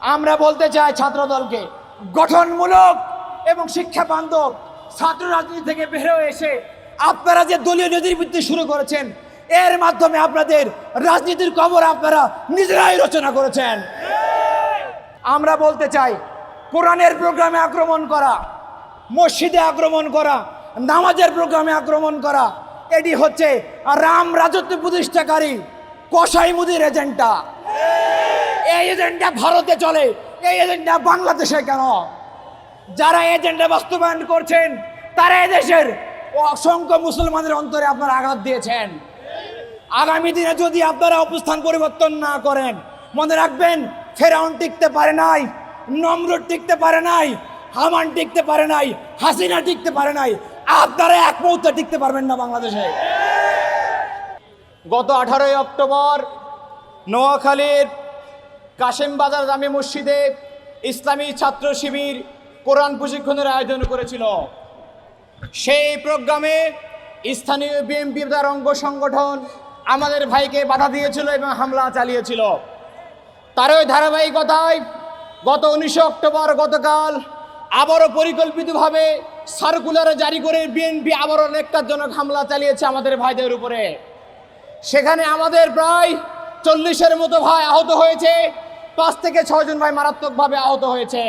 আমরা বলতে চাই ছাত্র দলকে গঠনমূলক এবং শিক্ষা বান্ধব ছাত্র রাজনীতি থেকে বের এসে আপনারা যে দলীয় নেতৃবৃত্তি শুরু করেছেন, এর মাধ্যমে আপনাদের রাজনীতির কবর আপনারা নিজেরাই রচনা করেছেন। আমরা বলতে চাই, কোরআনের প্রোগ্রামে আক্রমণ করা, মসজিদে আক্রমণ করা, নামাজের প্রোগ্রামে আক্রমণ করা, এটি হচ্ছে রাম রাজত্ব প্রতিষ্ঠাকারী কসাই মুদির এজেন্ডা। এই এজেন্ডা ভারতে চলে, এই এজেন্ডা বাংলাদেশে কেন? যারা এজেন্ডা বাস্তবায়ন করছেন, তারা এদেশের অসংখ্য মুসলমানের অন্তরে আপনারা আঘাত দিয়েছেন। আগামী দিনে যদি আপনারা অবস্থান পরিবর্তন না করেন, মনে রাখবেন, ফেরাউন টিকতে পারে নাই, নমরুদ টিকতে পারে নাই, হামান টিকতে পারে নাই, হাসিনা টিকতে পারে নাই, আপনারা এক মুহূর্তে টিকতে পারবেন না বাংলাদেশে। গত আঠারোই অক্টোবর নোয়াখালীর কাশেম বাজার জামে মসজিদে ইসলামী ছাত্র শিবির কোরআন প্রশিক্ষণের আয়োজন করেছিল। সেই প্রোগ্রামে স্থানীয় বিএনপি তার অঙ্গ সংগঠন আমাদের ভাইকে বাধা দিয়েছিল এবং হামলা চালিয়েছিল। তারই ধারাবাহিকতায় গত উনিশে অক্টোবর গতকাল আবারও পরিকল্পিতভাবে সার্কুলার জারি করে বিএনপি আবারও নেককারজনক হামলা চালিয়েছে আমাদের ভাইদের উপরে। সেখানে আমাদের প্রায় চল্লিশের মতো ভাই আহত হয়েছে। পাঁচ থেকে ছয়জন ভাই মারাত্মকভাবে আহত হয়েছে।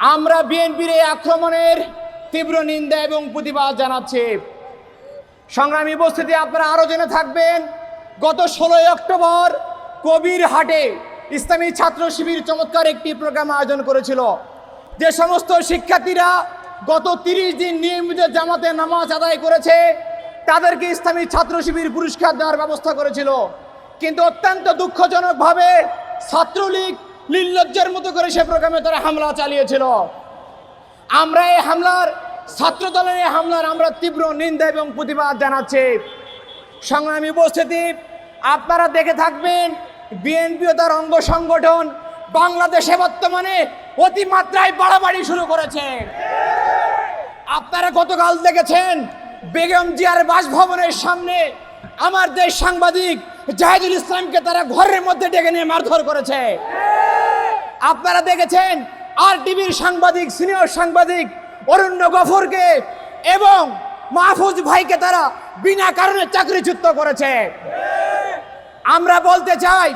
আমরা বিএনপির এই আক্রমণের তীব্র নিন্দা এবং প্রতিবাদ জানাচ্ছি। সংগ্রামী উপস্থিতি আপনারা আরও জেনে থাকবেন, গত ষোলোই অক্টোবর কবির হাটে ইসলামী ছাত্র শিবির চমৎকার একটি প্রোগ্রাম আয়োজন করেছিল। যে সমস্ত শিক্ষার্থীরা গত তিরিশ দিন নিয়মিত জামাতে নামাজ আদায় করেছে, তাদেরকে ইসলামী ছাত্র শিবির পুরস্কার দেওয়ার ব্যবস্থা করেছিল। কিন্তু অত্যন্ত দুঃখজনকভাবে ছাত্রলীগ নির্লজ্জের মতো করে সে প্রোগ্রামে তারা হামলা চালিয়েছিল। আমরা এই হামলার ছাত্র দলের এই হামলার আমরা তীব্র নিন্দা এবং প্রতিবাদ জানাচ্ছি। সংগ্রামী উপস্থিতি, আপনারা দেখে থাকবেন, বিএনপি ও তার অঙ্গ সংগঠন বাংলাদেশে বর্তমানে অতিমাত্রায় বাড়াবাড়ি শুরু করেছে। আপনারা গতকাল দেখেছেন, বেগম জিয়ার বাসভবনের সামনে আমার দেশ সাংবাদিক জাহিদুল ইসলামকে তারা ঘরের মধ্যে ডেকে নিয়ে মারধর করেছে। আপনারা দেখেছেন আর টিভির সাংবাদিক, সিনিয়র সাংবাদিক অরণ্য গফরকে এবং মাহফুজ ভাইকে তারা বিনা কারণে চাকরিচ্যুত করেছে। আমরা বলতে চাই,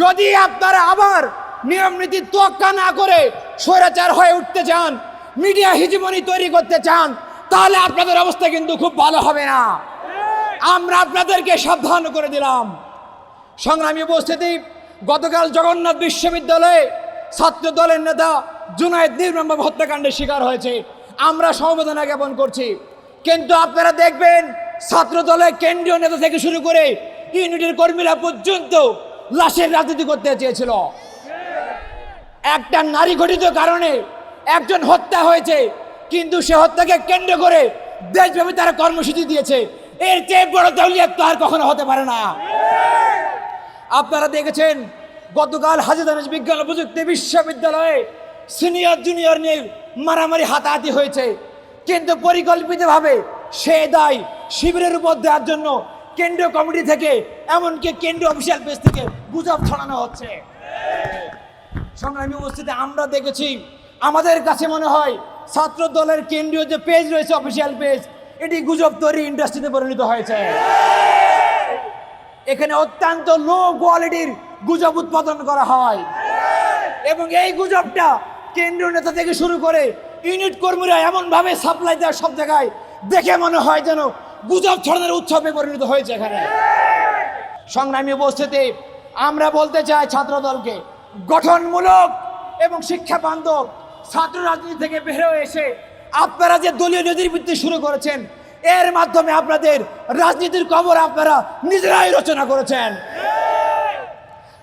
যদি আপনারা আবার নিয়ম নীতি তোয়াক্কা না করে স্বৈরাচার হয়ে উঠতে চান, মিডিয়া হিজিমনি তৈরি করতে চান, তাহলে আপনাদের অবস্থা কিন্তু খুব ভালো হবে না। আমরা আপনাদেরকে সাবধান করে দিলাম। সংগ্রামী উপস্থিতি, গতকাল জগন্নাথ বিশ্ববিদ্যালয়ে ছাত্র দলের নেতা জুনায়দ নির্মমভাবে হত্যাকাণ্ডের শিকার হয়েছে। আমরা সমবেদনা জ্ঞাপন করছি। কিন্তু আপনারা দেখবেন, ছাত্র দলের কেন্দ্রীয় নেতা থেকে শুরু করে ইউনিটের কর্মীরা পর্যন্ত লাশের রাজনীতি করতে চেয়েছিল। একটা নারী ঘটিত কারণে একজন হত্যা হয়েছে, কিন্তু সে হত্যাকে কেন্দ্র করে দেশব্যাপী তারা কর্মসূচি দিয়েছে। এর চেয়ে বড় দলিয়াত তো আর কখনো হতে পারে না। আপনারা দেখেছেন, গতকাল হাজিদানিজ বিজ্ঞান প্রযুক্তি বিশ্ববিদ্যালয়ে সিনিয়র, জুনিয়র নিয়ে মারামারি, হাতাহাতি হয়েছে। কিন্তু পরিকল্পিতভাবে সে দায় শিবিরের উপর দেওয়ার জন্য কেন্দ্রীয় কমিটি থেকে, এমনকি কেন্দ্রীয় অফিসিয়াল পেজ থেকে গুজব ছড়ানো হচ্ছে। সংগ্রামী উপস্থিতি আমরা দেখেছি, আমাদের কাছে মনে হয় ছাত্র দলের কেন্দ্রীয় যে পেজ রয়েছে, অফিসিয়াল পেজ এটি গুজব তৈরি ইন্ডাস্ট্রিতে পরিণত হয়েছে। এখানে অত্যন্ত লো কোয়ালিটির গুজব উৎপাদন করা হয়। এবং এই গুজবটা কেন্দ্রীয় নেতা থেকে শুরু করে ইউনিট কর্মীরা এমনভাবে সাপ্লাই দেওয়ার সব জায়গায়, দেখে মনে হয় যেন গুজব ছড়ানোর উৎসবে পরিণত হয়েছে এখানে। সংগ্রামী উপস্থিতি, আমরা বলতে চাই ছাত্র দলকে গঠনমূলক এবং শিক্ষা বান্ধব ছাত্র রাজনীতি থেকে বের এসে আপনারা যে দলীয় নেতৃবৃত্তি শুরু করেছেন, এর মাধ্যমে আপনাদের রাজনীতির কবর আপনারা নিজেরাই রচনা করেছেন।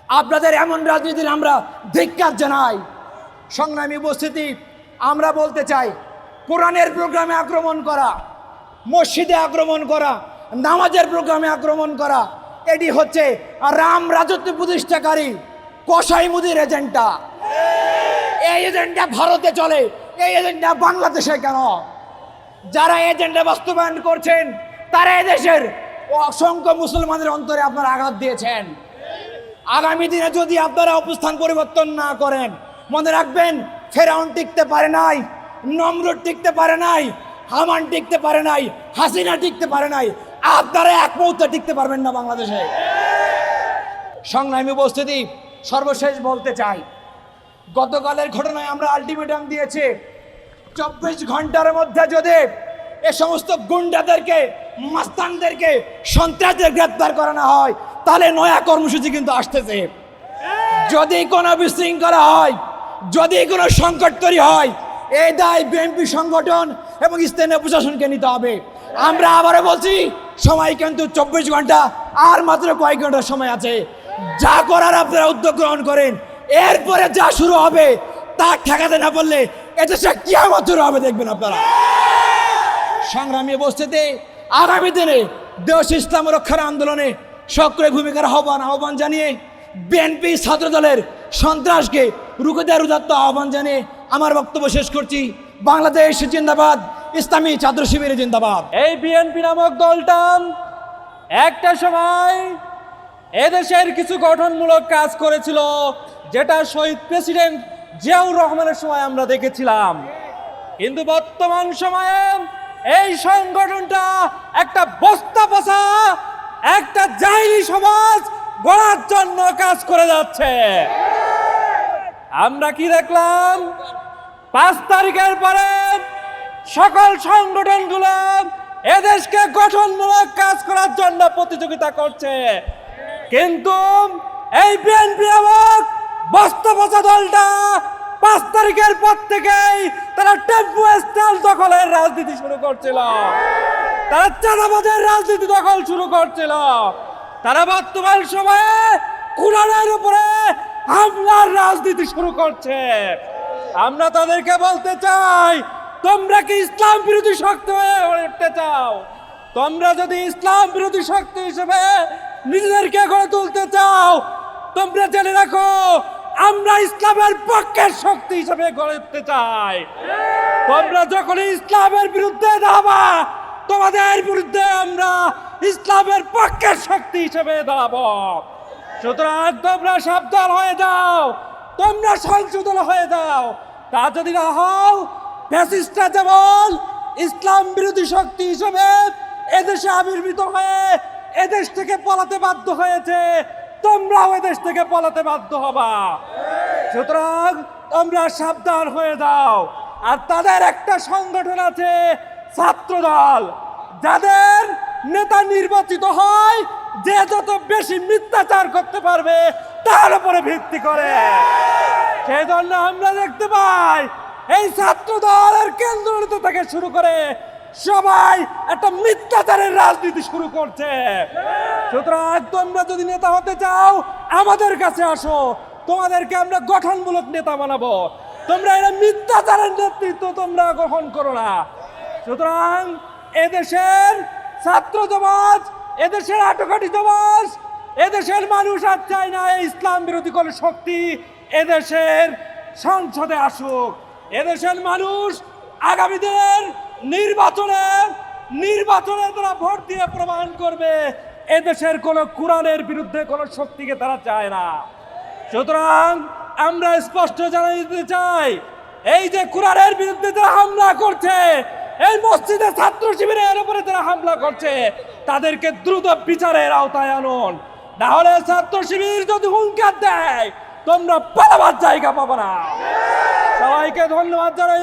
আপনাদের এমন রাজনীতির আমরা ধিক্কার জানাই। সংগ্রামী উপস্থিতি, আমরা বলতে চাই, কোরআনের প্রোগ্রামে আক্রমণ করা, মসজিদে আক্রমণ করা, নামাজের প্রোগ্রামে আক্রমণ করা, এটি হচ্ছে রাম রাজত্ব প্রতিষ্ঠাকারী কসাই মুদির এজেন্ডা। এই এজেন্ডা ভারতে চলে এই এজেন্ডা বাংলাদেশে কেন? যারা এজেন্ডা বাস্তবায়ন করছেন, তারা এদেশের অসংখ্য মুসলমানের অন্তরে আপনারা আঘাত দিয়েছেন। আগামী দিনে যদি আপনারা অবস্থান পরিবর্তন না করেন, মনে রাখবেন, ফেরাউন টিকতে পারে নাই, নমরুদ টিকতে পারে নাই, হামান টিকতে পারে নাই, হাসিনা টিকতে পারে নাই। আপনারা এক মুহূর্তে টিকতে পারবেন না বাংলাদেশে। সংগ্রামী উপস্থিতি, সর্বশেষ বলতে চাই গতকালের ঘটনায় আমরা আলটিমেটাম দিয়েছি। চব্বিশ ঘণ্টার মধ্যে যদি এ সমস্ত গুন্ডাদেরকে, মাস্তানদেরকে, সন্ত্রাসদের গ্রেপ্তার করানো হয়, তাহলে নয়া কর্মসূচি কিন্তু আসতেছে। যদি কোনো বিশৃঙ্খলা হয়, যদি কোনো সংকট তৈরি হয়, এই দায় বিএনপি সংগঠন এবং স্থানীয় প্রশাসনকে নিতে হবে। আমরা আবারও বলছি, সময় কিন্তু চব্বিশ ঘণ্টা, আর মাত্র কয়েক ঘণ্টা সময় আছে। যা করার আপনারা উদ্যোগ গ্রহণ করেন। এরপরে যা শুরু হবে, তা ঠেকাতে না পারলে সে কিয়ামত শুরু হবে, দেখবেন আপনারা। সংগ্রামী উপস্থিতি আগামী দিনে দেশ ইসলাম রক্ষার আন্দোলনে সক্রিয় ভূমিকার আহ্বান আহ্বান জানিয়ে বিএনপি ছাত্র দলের সন্ত্রাসকে রুখে দেওয়ার উদাত্ত আহ্বান জানিয়ে আমার বক্তব্য শেষ করছি। বাংলাদেশ জিন্দাবাদ, ইসলামী ছাত্র শিবির জিন্দাবাদ। এই বিএনপি নামক দলটা একটা সময় এদেশের কিছু গঠনমূলক কাজ করেছিল। যেটা শহীদ প্রেসিডেন্ট জিয়াউর রহমানের সময় আমরা দেখেছিলাম। কিন্তু বর্তমান সময়ে এই সংগঠনটা একটা বস্তা পচা একটা জাহিরি সমাজ গড়ার জন্য কাজ করে যাচ্ছে। আমরা কি দেখলাম? পাঁচ তারিখের পরে সকল সংগঠনগুলো এদেশকে গঠনমূলক কাজ করার জন্য প্রতিযোগিতা করছে। কিন্তু এই নামক দলটা পাঁচ তারিখের পর থেকেই তারা টেম্পু স্ট্যান্ড দখলের রাজনীতি শুরু করছিল। তারা চাঁদাবাজের রাজনীতি দখল শুরু করছিল। তারা বর্তমান সময়ে কুরানের উপরে হামলার রাজনীতি শুরু করছে। আমরা তাদেরকে বলতে চাই, তোমরা কি ইসলাম বিরোধী শক্তি হয়ে উঠতে চাও? তোমরা যদি ইসলাম বিরোধী শক্তি হিসেবে নিজেদেরকে গড়ে তুলতে চাও, তোমরা জেনে রাখো আমরা ইসলামের পক্ষের শক্তি হিসেবে গড়ে উঠতে চাই। তোমরা যখন ইসলামের বিরুদ্ধে দাবা তোমাদের বিরুদ্ধে আমরা ইসলামের পক্ষের শক্তি হিসেবে দাঁড়াবো। সুতরাং তোমরা সাবধান হয়ে যাও, তোমরা সংশোধন হয়ে যাও। তা যদি না হও, ফ্যাসিস্টরা যেমন ইসলাম বিরোধী শক্তি হিসেবে এদেশে আবির্ভূত হয়ে এদেশ থেকে পলাতে বাধ্য হয়েছে তোমরাও দেশ থেকে পলাতে বাধ্য হবা। সুতরাং তোমরা সাবধান হয়ে যাও। আর তাদের একটা সংগঠন আছে, ছাত্রদল। যাদের নেতা নির্বাচিত হয়, যে যত বেশি মিথ্যাচার করতে পারবে, তার উপরে ভিত্তি করে। সেই জন্য আমরা দেখতে পাই, এই ছাত্র দলের কেন্দ্র থেকে শুরু করে সবাই একটা মিথ্যাচারের রাজনীতি শুরু করছে। সুতরাং তোমরা যদি নেতা হতে চাও, আমাদের কাছে আসো। তোমাদেরকে আমরা গঠনমূলক নেতা বানাবো। তোমরা এটা মিথ্যাচারের নেতৃত্ব তোমরা গ্রহণ করো না। সুতরাং এদেশের ছাত্র সমাজ, এদেশের আটোকাটি সমাজ, এদেশের মানুষ আর চায় না ইসলাম বিরোধী কোনো শক্তি এদেশের সংসদে আসুক। এদেশের মানুষ আগামী দিনের নির্বাচনে নির্বাচনে তারা ভোট দিয়ে প্রমাণ করবে, এদেশের কোনো কোরআনের বিরুদ্ধে কোনো শক্তিকে তারা চায় না। সুতরাং আমরা স্পষ্ট জানিয়ে দিতে চাই, এই যে কোরআনের বিরুদ্ধে তারা হামলা করছে, এই মসজিদে ছাত্র শিবিরের উপরে তারা হামলা করছে, তাদেরকে দ্রুত বিচারের আওতায় আনুন। না হলে ছাত্র শিবির যদি হুঙ্কার দেয়, তোমরা পালাবার জায়গা পাবে না। সবাইকে ধন্যবাদ জানাই